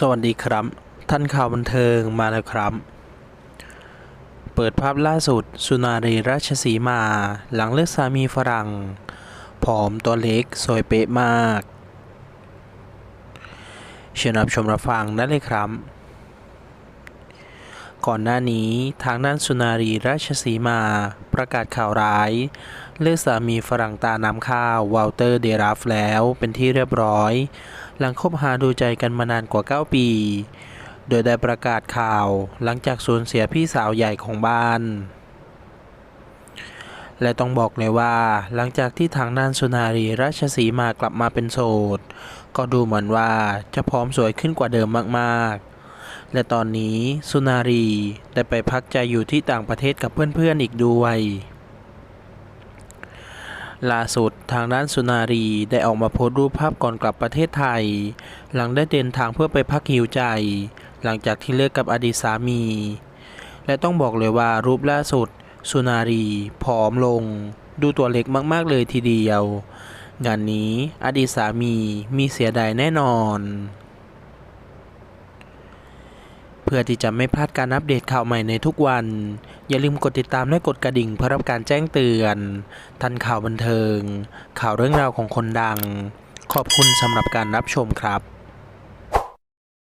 สวัสดีครับ ท่านข่าวบันเทิงมาแล้วครับ เปิดภาพล่าสุด สุนารีราชสีมา หลังเลิกสามีฝรั่ง ผอมตัวเล็ก สวยเป๊ะมากเชิญรับชมรับฟังได้เลยครับ ก่อนหน้านี้ทางด้านสุนารีราชสีมา ประกาศข่าวร้าย เลิกสามีฝรั่งตาน้ำข้าววอลเตอร์เดราฟแล้วเป็นที่เรียบร้อย หลังคบหาดูใจกันมานานกว่า 9 ปี โดยได้ประกาศข่าวหลังจากสูญเสียพี่สาวใหญ่ของบ้าน และต้องบอกเลยว่าหลังจากที่ทางด้านสุนารีราชสีมากลับมาเป็นโสด ก็ดูเหมือนว่าจะพร้อมสวยขึ้นกว่าเดิมมากๆและตอนนี้สุนารีได้ไปพักใจอยู่ที่ต่างประเทศกับเพื่อนๆอีกด้วย ล่าสุดทางด้านสุนารีได้ออกมาโพสต์รูปภาพก่อนกลับประเทศไทย หลังได้เดินทางเพื่อไปพักหิวใจ หลังจากที่เลิกกับอดีตสามี และต้องบอกเลยว่ารูปล่าสุด สุนารีผอมลง ดูตัวเล็กมาก ๆ เลยทีเดียว งานนี้อดีตสามีมีเสียดายแน่นอน เพื่อที่จะไม่พลาดการอัปเดตข่าวใหม่ในทุกวัน อย่าลืมกดติดตามและกดกระดิ่งเพื่อรับการแจ้งเตือน ทันข่าวบันเทิง ข่าวเรื่องราวของคนดัง ขอบคุณสำหรับการรับชมครับ